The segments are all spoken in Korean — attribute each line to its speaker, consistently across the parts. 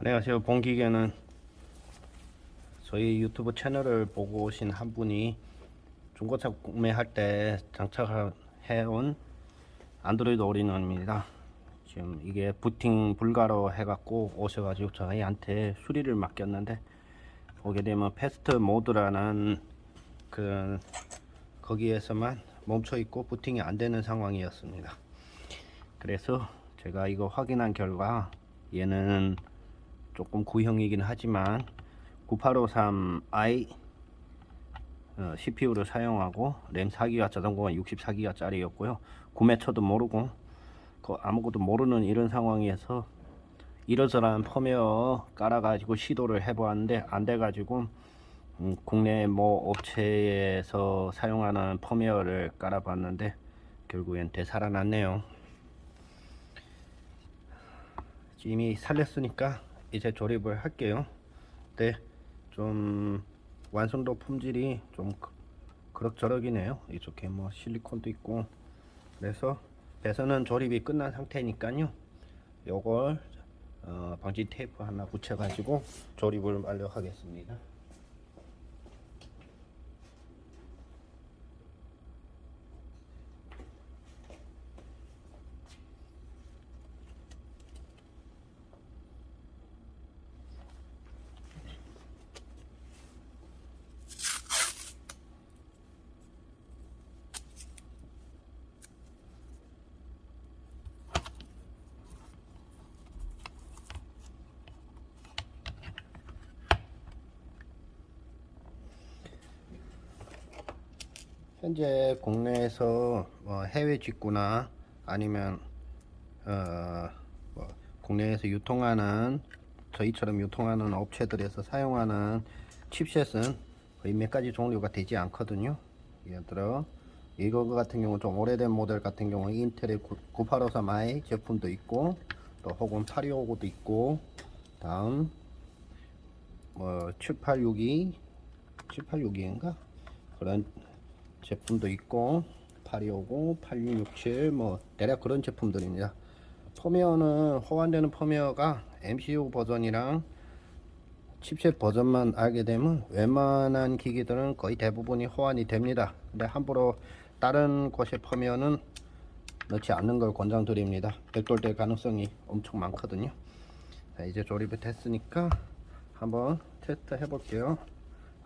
Speaker 1: 안녕하세요. 본기계는 저희 유튜브 채널을 보고 오신 한 분이 중고차 구매할 때 장착해온 안드로이드 올인원입니다. 지금 이게 부팅 불가로 해갖고 오셔가지고 저희한테 수리를 맡겼는데 보게 되면 패스트 모드라는 그 거기에서만 멈춰 있고 부팅이 안 되는 상황이었습니다. 그래서 제가 이거 확인한 결과 얘는 조금 구형이긴 하지만 9853i 어, CPU를 사용하고 램 4기가 자동공간 64기가 짜리였고요. 구매처도 모르고 그 아무것도 모르는 이런 상황에서 이러저러한 펌웨어 깔아가지고 시도를 해보았는데 안 돼가지고 음, 국내 뭐 업체에서 사용하는 펌웨어를 깔아봤는데 결국엔 되살아났네요. 이미 살렸으니까 이제 조립을 할게요. 네, 좀 완성도 품질이 좀 그- 그럭저럭이네요. 이쪽에 뭐 실리콘도 있고 그래서 배선은 조립이 끝난 상태니까요. 요걸 어, 방지 테이프 하나 붙여 가지고 조립을 완료하겠습니다. 현재 국내에서 뭐 해외 직구나 아니면 어, 뭐 국내에서 유통하는 저희처럼 유통하는 업체들에서 사용하는 칩셋은 거의 몇 가지 종류가 되지 않거든요. 예를 들어 이거 같은 경우 좀 오래된 모델 같은 경우 인텔의 9853i 제품도 있고 또 혹은 8259도 있고 다음 뭐 7862, 7862인가 그런 제품도 있고 8250, 8667 뭐 대략 그런 제품들입니다. 펌웨어는 호환되는 펌웨어가 MCU 버전이랑 칩셋 버전만 알게 되면 웬만한 기기들은 거의 대부분이 호환이 됩니다. 근데 함부로 다른 곳의 펌웨어는 넣지 않는 걸 권장드립니다. 백돌될 가능성이 엄청 많거든요. 자, 이제 조립이 됐으니까 한번 테스트 해볼게요.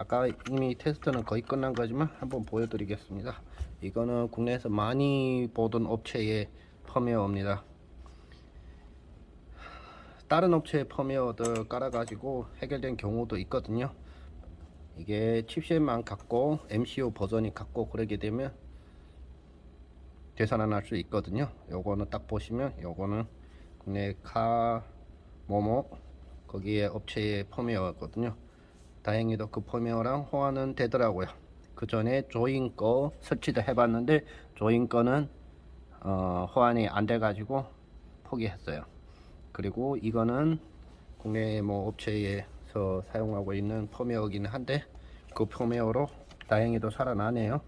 Speaker 1: 아까 이미 테스트는 거의 끝난 거지만 한번 보여드리겠습니다. 이거는 국내에서 많이 보던 업체의 펌웨어입니다. 다른 업체의 펌웨어들 깔아 가지고 해결된 경우도 있거든요. 이게 칩셋만 갖고 MCU 버전이 갖고 그러게 되면 되살아날 수 있거든요. 요거는 딱 보시면 요거는 국내 카 모모 거기에 업체의 펌웨어거든요. 다행히도 그 펌웨어랑 호환은 되더라고요. 그 전에 조인 거 설치도 해봤는데 조인 거는 어, 호환이 안 돼가지고 포기했어요. 그리고 이거는 국내 뭐 업체에서 사용하고 있는 펌웨어이긴 한데 그 펌웨어로 다행히도 살아나네요.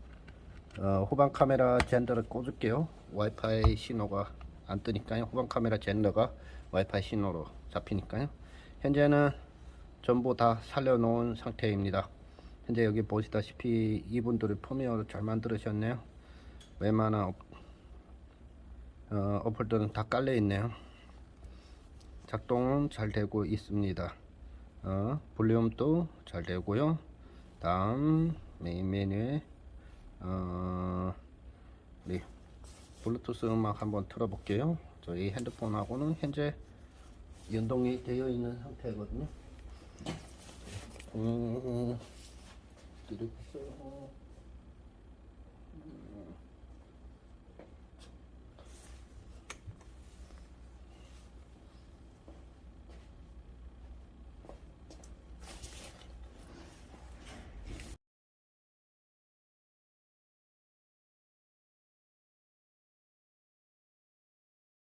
Speaker 1: 어, 후방 카메라 젠더를 꽂을게요. 와이파이 신호가 안 뜨니까요. 후방 카메라 젠더가 와이파이 신호로 잡히니까요. 현재는 전부 다 살려놓은 상태입니다. 현재 여기 보시다시피 이분들이 펌웨어를 잘 만들으셨네요. 웬만한 업, 어, 어플들은 다 깔려 있네요. 작동은 잘 되고 있습니다. 어, 볼륨도 잘 되고요. 다음 메인 메뉴에 어, 우리 블루투스 음악 한번 틀어볼게요. 저희 핸드폰하고는 현재 연동이 되어 있는 상태거든요. Mm-hmm.